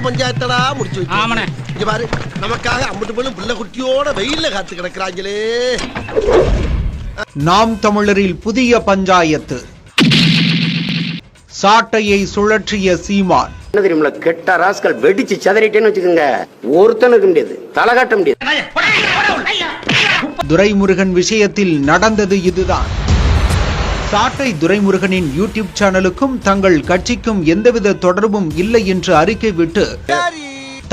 ஊர் பஞ்சாயத்தடா முடிச்சு ஆமாண்ணே. இங்க பாரு நமக்காக அம்பட்டு போலும் பிள்ளை குட்டியோட வெயில்ல காத்து கிடக்குறாங்களே. நாம் தமிழரில் புதிய பஞ்சாயத்து. சாட்டையை சுழற்றிய சீமான். என்ன தெரியுமில கெட்ட ராஸ்கல் வெடிச்சு சதறிட்டேன்னு வச்சுக்கோங்க. ஒருத்தனுக்கு முடியாது தலை காட்ட முடியாது. துரைமுருகன் விஷயத்தில் நடந்தது இதுதான். சாட்டை துரைமுருகனின் யூடியூப் சேனலுக்கும் தங்கள் கட்சிக்கும் எந்தவித தொடர்பும் இல்லை என்று அறிக்கை விட்டு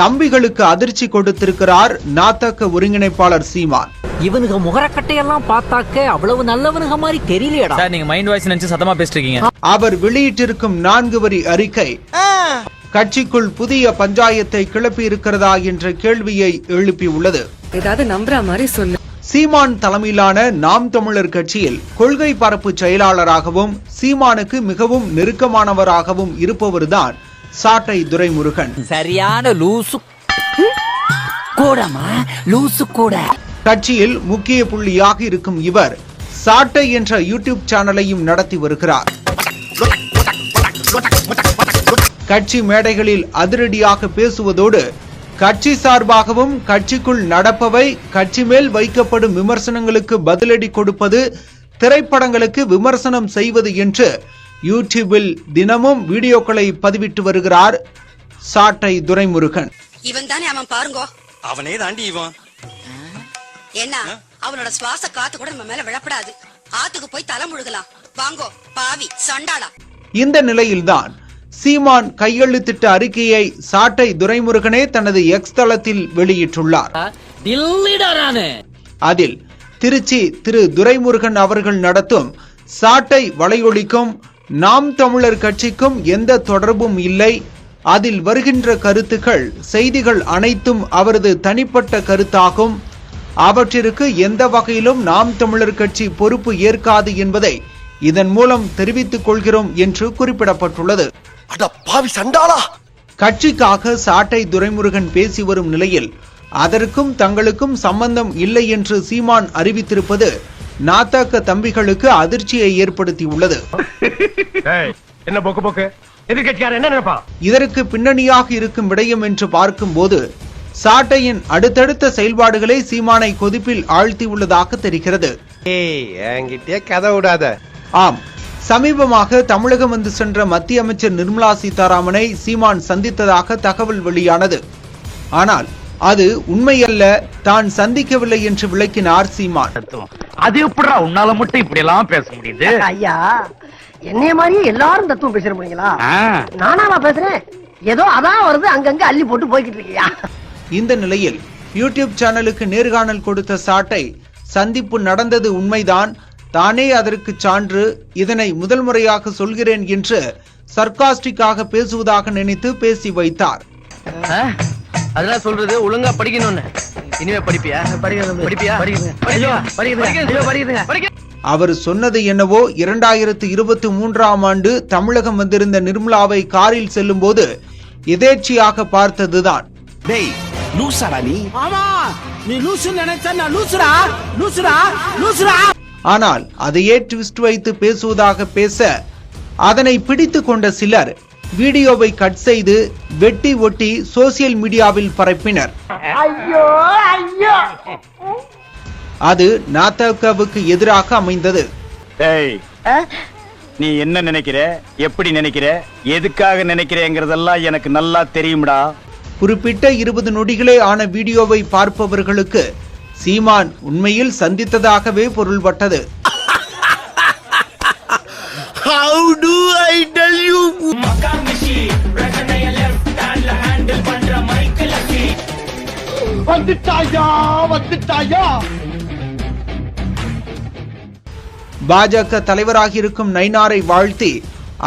தம்பிகளுக்கு அதிர்ச்சி கொடுத்திருக்கிறார் நாத்தக்க ஒருங்கிணைப்பாளர் சீமான். இவனுங்க முகரக்கட்டையெல்லாம் பார்த்தாக்க அவ்வளவு நல்லவனுங்க மாதிரி தெரியலையடா. சார் நீங்க மைண்ட் வாய்ஸ் நினைச்சு சத்தமா பேசிட்டு இருக்கீங்க அவர் வெளியிட்டிருக்கும் நான்கு வரி அறிக்கை. கட்சிக்குள் புதிய பஞ்சாயத்தை கிளப்பி இருக்கிறதா என்ற கேள்வியை எழுப்பியுள்ளது. ஏதாவது நம்புற மாதிரி சொல்லு. சீமான் தலைமையிலான நாம் தமிழர் கட்சியில் கொள்கை பரப்பு செயலாளராகவும் சீமானுக்கு மிகவும் நெருக்கமானவராகவும் இருப்பவர்தான் சாட்டை துரைமுருகன். சரியான லூசு. கூடமா லூசு கூட. கட்சியில் முக்கிய புள்ளியாக இருக்கும் இவர் சாட்டை என்ற யூடியூப் சேனலையும் நடத்தி வருகிறார். கட்சி மேடைகளில் அதிரடியாக பேசுவதோடு கட்சி சார்பாகவும் கட்சிக்குள் நடப்பவை கட்சி மேல் வைக்கப்படும் விமர்சனங்களுக்கு பதிலடி கொடுப்பது திரைப்படங்களுக்கு விமர்சனம் செய்வது என்று யூடியூபில் தினமும் வீடியோக்களை பதிவிட்டு வருகிறார் சாட்டை துரைமுருகன். இவன் தானே அவன் பாருங்கோ. அவனே தாண்டி இவன். என்ன? அவனோட சுவாச காத்து கூட நம்ம மேல விழப்படாது. ஆத்துக்கு போய் தலை முழுகலாம். வாங்கோ பாவி சண்டாளா. இந்த நிலையில்தான் சீமான் கையெழுத்திட்ட அறிக்கையை சாட்டை துரைமுருகனே தனது எக்ஸ் தளத்தில் வெளியிட்டுள்ளார். அதில் திருச்சி திரு துரைமுருகன் அவர்கள் நடத்தும் சாட்டை வலையொலிக்கும் நாம் தமிழர் கட்சிக்கும் எந்த தொடர்பும் இல்லை. அதில் வருகின்ற கருத்துக்கள் செய்திகள் அனைத்தும் அவரது தனிப்பட்ட கருத்தாகும். அவற்றிற்கு எந்த வகையிலும் நாம் தமிழர் கட்சி பொறுப்பு ஏற்காது என்பதை இதன் மூலம் தெரிவித்துக் கொள்கிறோம் என்று குறிப்பிடப்பட்டுள்ளது. அட பாவி சண்டாளா! கட்சிக்காக சாட்டை துரைமுருகன் பேசி வரும் நிலையில் அதற்கும் தங்களுக்கும் சம்பந்தம் இல்லை என்று சீமான் அறிவித்திருப்பது நாத்தாக்க தம்பிகளுக்கு அதிர்ச்சியை ஏற்படுத்தியுள்ளது. என்ன போக்கு போக்கு? எதிர்கட்சியார் என்ன நினைப்பான் இதற்கு பின்னணியாக இருக்கும் விடயம் என்று பார்க்கும்போது சாட்டையின் அடுத்தடுத்த செயல்பாடுகளை சீமானை கொதிப்பில் ஆழ்த்தியுள்ளதாக தெரிகிறது. ஆம் சமீபமாக தமிழகம் வந்து சென்ற மத்திய அமைச்சர் நிர்மலா சீதாராமனை சீமான் சந்தித்ததாக தகவல் வெளியானது. ஆனால் அது உண்மையல்ல தான் சந்திக்கவில்லை என்று விளக்கினார் சீமான். அது எப்படிடா உன்னால மட்டும் இப்படி எல்லாம் பேச முடியுது? ஐயா என்னைய மாதிரியே எல்லாரும் தத்துவம் பேசுற முடியுங்களா? நானா பேசுறேன்? ஏதோ அதான் வருது அங்கங்க அள்ளி போட்டு போய்கிட்டு இருக்கியா? இந்த நிலையில் யூடியூப் சேனலுக்கு நேர்காணல் கொடுத்த சாட்டை சந்திப்பு நடந்தது உண்மைதான் தானே அதற்கு சான்று இதனை முதல் முறையாக சொல்கிறேன் என்று சர்காஸ்டிக்காக பேசுவதாக நினைத்து பேசி வைத்தார். அதெல்லாம் சொல்றது ஒழுங்கா படிக்கணும்னு. இனிமே படிப்பியா? படிப்பியா? படிக்கிறேன் அவர் சொன்னது என்னவோ இரண்டாயிரத்து இருபத்தி மூன்றாம் ஆண்டு தமிழகம் வந்திருந்த நிர்மலாவை காரில் செல்லும்போது எதேச்சியாக பார்த்ததுதான். டேய் லூசாடா நீ? ஆமா நீ லூசு நினைச்சா நான் லூசுடா? லூசுடா? லூசுடா? ஆனால் அதையே ட்விஸ்ட் வைத்து பேசுவதாக பேச அதனை பிடித்து கொண்ட சிலர் வீடியோவை கட் செய்து வெட்டி ஒட்டி சோசியல் மீடியாவில் பரப்பினர். அது நாத்தகவுக்கு எதிராக அமைந்தது. டேய் நீ என்ன நினைக்கிற? எப்படி நினைக்கிற? எதுக்காக நினைக்கிறேங்கிறதெல்லாம் எனக்கு நல்லா தெரியும்டா. குறிப்பிட்ட இருபது நொடிகளே ஆன வீடியோவை பார்ப்பவர்களுக்கு சீமான் உண்மையில் சந்தித்ததாகவே பொருள்பட்டது. பாஜக தலைவராக இருக்கும் நைனாரை வாழ்த்தி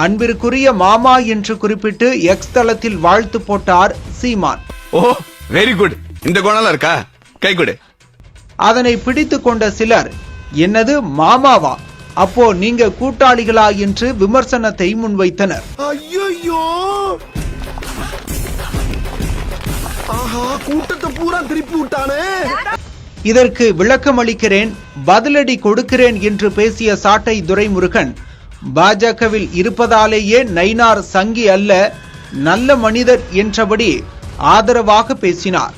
அன்பிற்குரிய மாமா என்று குறிப்பிட்டு எக்ஸ் தளத்தில் வாழ்த்து போட்டார் சீமான். ஓ வெரி குட் இந்த குணம்லாம் இருக்கா? கை கொடு. அதனை பிடித்து கொண்ட சிலர் என்னது மாமாவா? அப்போ நீங்க கூட்டாளிகளா? என்று விமர்சனத்தை முன்வைத்தனர். ஐயோ ஆஹா கூட்டத்தை பூரா திருப்பி விட்டானே? இதற்கு விளக்கம் அளிக்கிறேன் பதிலடி கொடுக்கிறேன் என்று பேசிய சாட்டை துரைமுருகன் பாஜகவில் இருப்பதாலேயே நைனார் சங்கி அல்ல நல்ல மனிதர் என்றபடி ஆதரவாக பேசினார்.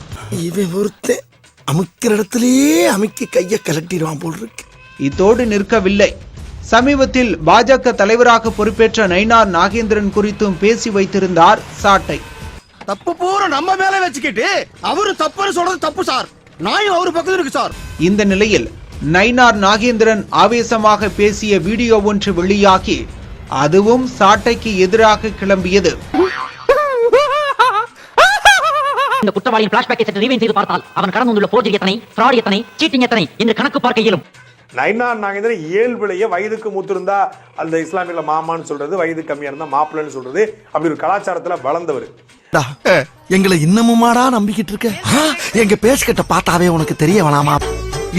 இவன் ஒருத்தன். அமுக்கிற இடத்திலேயே அமுக்கி கைய கலட்டிடுவான் போல் இருக்கு. இத்தோடு நிற்கவில்லை. சமீபத்தில் பாஜக தலைவராக பொறுப்பேற்ற நயினார் நாகேந்திரன் குறித்தும் பேசி வைத்திருந்தார் சாட்டை. தப்பு பூரா நம்ம மேல வச்சுக்கிட்டு அவரு தப்புன்னு சொல்றது தப்பு சார். நாயும் அவரு பக்கத்துல இருக்கு சார். இந்த நிலையில் நயினார் நாகேந்திரன் ஆவேசமாக பேசிய வீடியோ ஒன்று வெளியாகி அதுவும் சாட்டைக்கு எதிராக கிளம்பியது. இந்த குற்றவாளியின் பிளாஷ்பேக்கை சற்று ரீவைன் செய்து பார்த்தால் அவன் கடந்து வந்துள்ள போர்ஜரி எத்தனை ஃப்ராட் எத்தனை சீட்டிங் எத்தனை என்று கணக்கு பார்க்க இயலும் நைனார் நாகேந்திரன் இயல்புலையே வயதுக்கு மூத்திருந்தா அந்த இஸ்லாமியில மாமான்னு சொல்றது வயது கம்மியா இருந்தா மாப்பிள்ளைன்னு சொல்றது அப்படி ஒரு கலாச்சாரத்துல வளர்ந்தவர். எங்களை இன்னமுமாடா நம்பிக்கிட்டு இருக்க? எங்க பேசிக்கிட்ட பார்த்தாவே உனக்கு தெரிய வேணாமா?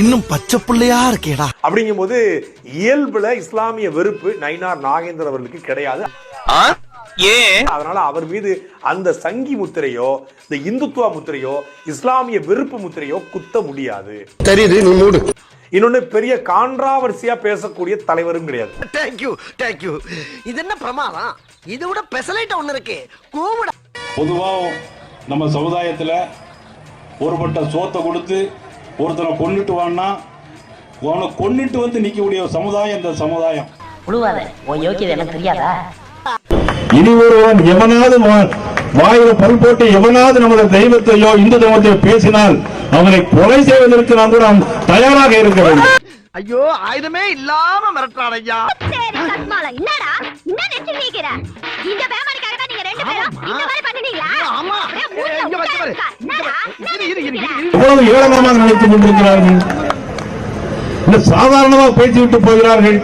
இன்னும் பச்சை புள்ளையா இருக்கேடா. அப்படிங்கும்போது இயல்புல இஸ்லாமிய வெறுப்பு நைனார் நாகேந்திரன் அவர்களுக்கு கிடையாது. அதனால அவர் மீது அந்த சங்கி முத்திரையோ இந்த இந்துத்துவ முத்திரையோ இஸ்லாமிய வெறுப்பு முத்திரையோ குத்த முடியாது. தெரியுது நீ மூடு. இன்னொன்னு பெரிய கான்ட்ராவர்சியா பேசக்கூடிய தலைவரும் கிடையாது. தேங்க்யூ தேங்க்யூ இது என்ன பிரமாதம்? இது விட பெசலைட்ட ஒண்ணு இருக்கு. கூவிட பொதுவா நம்ம சமுதாயத்துல ஒருபட்ட சோத்தை கொடுத்து ஒருத்தனை கொன்னுட்டு வான்னா அவனை கொன்னுட்டு வந்து நிக்கக்கூடிய ஒரு சமுதாயம் இந்த சமுதாயம். உழுவாத. உன் யோக்கியது எனக்கு தெரியாதா இனி ஒருவன் எவனாவது வாயில பல் போட்டு எவனாவது நமது தெய்வத்தையோ இந்து தெய்வத்தையோ பேசினால் அவனை கொலை செய்வதற்கு நாம் கூட தயாராக இருக்க வேண்டும். ஐயோ ஆயுதமே இல்லாம மிரட்டுறான் ஐயா. என்னடா என்ன நினைச்சு நீக்கிற இந்த பேமாரிக்காக தான் நீங்க ரெண்டு பேரும் இந்த மாதிரி பண்ணுவீங்களா ஆமா. இங்க வச்சு பாரு இரு, இரு, இரு, இரு, இரு. எவ்வளவு ஏளனமாக நினைத்துக் கொண்டிருக்கிறார்கள். இந்த சாதாரணமாக பேசிவிட்டு போகிறார்கள்.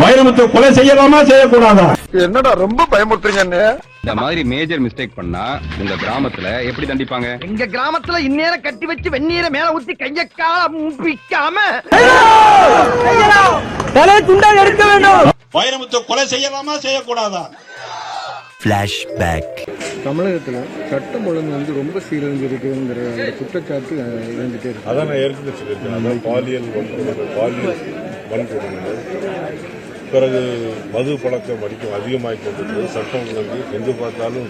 வைரமுத்தை கொலை செய்யலாமா செய்யக்கூடாதா? என்னடா ரொம்ப பயமுறுத்துறீங்க இந்த மாதிரி மேஜர் மிஸ்டேக் பண்ணா உங்க கிராமத்துல எப்படி தண்டிப்பாங்க? எங்க கிராமத்துல இந்நேரம் கட்டி வச்சு வெந்நீரை மேல ஊத்தி கையக்கா பிக்காம வைரமுத்தை கொலை செய்யலாமா செய்யக்கூடாதா? தமிழகத்துல சட்டம் ஒழுங்கு வந்து ரொம்ப சீரழிஞ்சிருக்குங்கிற அந்த குற்றச்சாட்டு இருந்துட்டே இருக்கு. அதான் நான் ஏற்கனவே சொல்லியிருக்கேன். பாலியல் வன்கொடுமை பாலியல் வன்கொடுமை. பிறகு மது பழக்கம் அடிக்கும் அதிகமாகி கொண்டிருக்கிறது. சட்டம் ஒழுங்கு எங்கு பார்த்தாலும்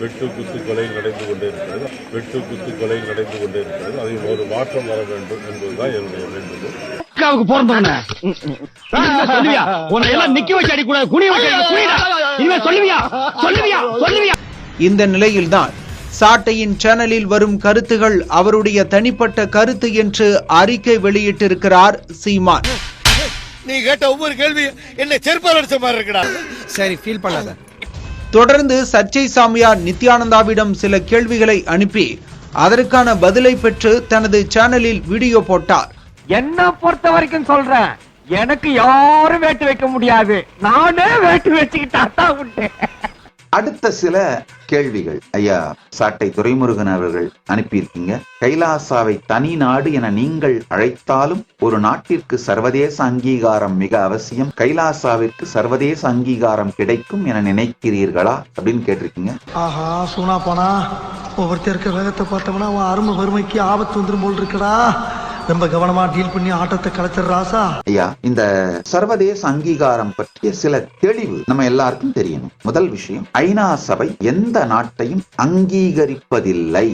வெட்டு குத்து கொலை நடந்து கொண்டே இருக்கிறது. வெட்டு குத்து கொலை நடந்து கொண்டே இருக்கிறது. அதில் ஒரு மாற்றம் வர வேண்டும் என்பதுதான் என்னுடைய வேண்டுகோள். அக்காவுக்கு பிறந்தவன. இந்த நிலையில்தான் சாட்டையின் சேனலில் வரும் கருத்துகள் அவருடைய தனிப்பட்ட கருத்து என்று அறிக்கை வெளியிட்டிருக்கிறார் சீமான். நீ கேட்ட ஒவ்வொரு கேள்வி என்ன செருப்பால் அடிச்ச மாதிரி இருக்குடா. சரி ஃபீல் பண்ணாத. தொடர்ந்து சர்ச்சை சாமியார் நித்யானந்தாவிடம் சில கேள்விகளை அனுப்பி அதற்கான பதிலை பெற்று தனது சேனலில் வீடியோ போட்டார். என்ன பொறுத்த வரைக்கும் சொல்றேன் எனக்கு யாரும் வேட்டு வைக்க முடியாது. நானே வேட்டு வச்சுக்கிட்டா தான் உண்டு. அடுத்த சில கேள்விகள். ஐயா சாட்டை துரைமுருகன் அவர்கள் அனுப்பியிருக்கீங்க. கைலாசாவை தனி நாடு என நீங்கள் அழைத்தாலும் ஒரு நாட்டிற்கு சர்வதேச அங்கீகாரம் மிக அவசியம். கைலாசாவிற்கு சர்வதேச அங்கீகாரம் கிடைக்கும் என நினைக்கிறீர்களா அப்படின்னு கேட்டிருக்கீங்க. ஆஹா சூனா போனா ஒவ்வொருத்தருக்கு வேகத்தை பார்த்தோம்னா அவன் அருமை வறுமைக்கு ஆபத்து வந்துரும் போல் இருக்கடா. ரொம்ப கவனமா டீல் பண்ணி ஆட்டத்தை கலைச்சிடுற ராசா. ஐயா இந்த சர்வதேச அங்கீகாரம் பற்றிய சில தெளிவு நம்ம எல்லாருக்கும் தெரியணும். முதல் விஷயம் ஐநா சபை எந்த நாட்டையும் அங்கீகரிப்பதில்லை.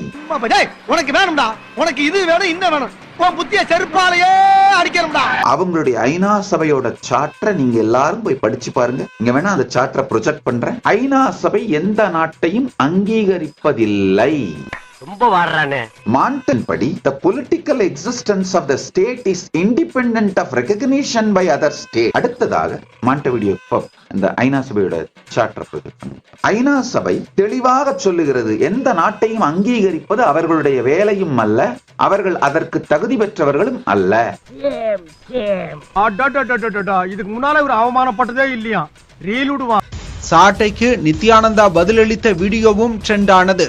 உனக்கு வேணும்டா. உனக்கு இது வேணும் இந்த வேணும். உன் புத்திய செருப்பாலேயே அடிக்கணும்டா. அவங்களுடைய ஐநா சபையோட சார்ட்டரை நீங்க எல்லாரும் போய் படிச்சு பாருங்க. இங்க வேணா அந்த சார்ட்டரை ப்ரொஜெக்ட் பண்றேன். ஐநா சபை எந்த நாட்டையும் அங்கீகரிப்பதில்லை. ரொம்ப வாடுறானே. மாண்டன் படி the political existence of the state is independent of recognition by other state அடுத்ததாக மாண்டவிடியோ பப் இந்த ஐநா சபையோட சார்ட்டர் ஐநா சபை தெளிவாக சொல்லுகிறது எந்த நாட்டையும் அங்கீகரிப்பது அவர்களுடைய வேலையும் அல்ல அவர்கள் அதற்கு தகுதி பெற்றவர்களும் அல்ல. இதுக்கு முன்னால ஒரு அவமானப்பட்டதே இல்லையா? ரீல் விடுவான். சாட்டைக்கு நித்யானந்தா பதிலளித்த வீடியோவும் ட்ரெண்ட் ஆனது.